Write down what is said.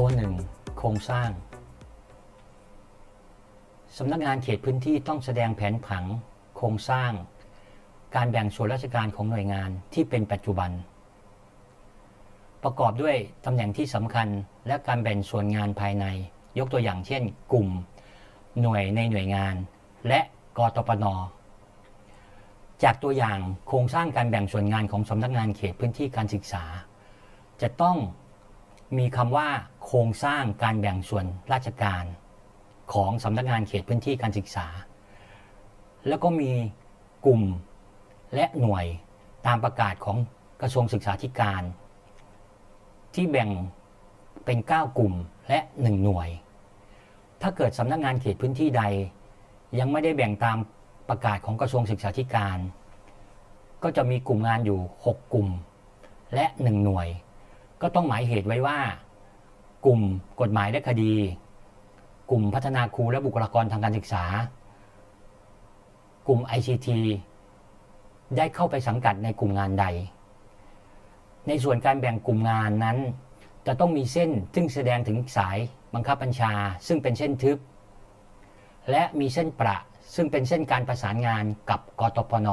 O1 โครงสร้างสำนักงานเขตพื้นที่ต้องแสดงแผนผัง โครงสร้าง การแบ่งส่วนราชการของหน่วยงานที่เป็นปัจจุบัน ประกอบด้วยตำแหน่งที่สำคัญและการแบ่งส่วนงานภายใน ยกตัวอย่างเช่น กลุ่ม หน่วยในหน่วยงาน และกตปนจากตัวอย่างโครงสร้างการแบ่งส่วนงานของสำนักงานเขตพื้นที่การศึกษา จะต้องมีคำว่า โครงสร้างการแบ่งส่วนราชการของสำนักงานเขตพื้นที่การศึกษา แล้วก็มีกลุ่มและหน่วยตามประกาศของกระทรวงศึกษาธิการ ที่แบ่งเป็น 9 กลุ่มและ 1 หน่วย ถ้าเกิดสำนักงานเขตพื้นที่ใด ยังไม่ได้แบ่งตามประกาศของกระทรวงศึกษาธิการ ก็จะมีกลุ่มงานอยู่ 6 กลุ่ม และ 1 หน่วย ก็ต้องหมายเหตุไว้ว่า กลุ่มกฎหมายและคดี กลุ่มพัฒนาครูและบุคลากรทางการศึกษา กลุ่ม ICT ได้เข้าไปสังกัดในกลุ่มงานใด ในส่วนการแบ่งกลุ่มงานนั้น จะต้องมีเส้นซึ่งแสดงถึงสายบังคับบัญชา ซึ่งเป็นเส้นทึบ และมีเส้นประซึ่งเป็นเส้นการประสานงานกับกตปน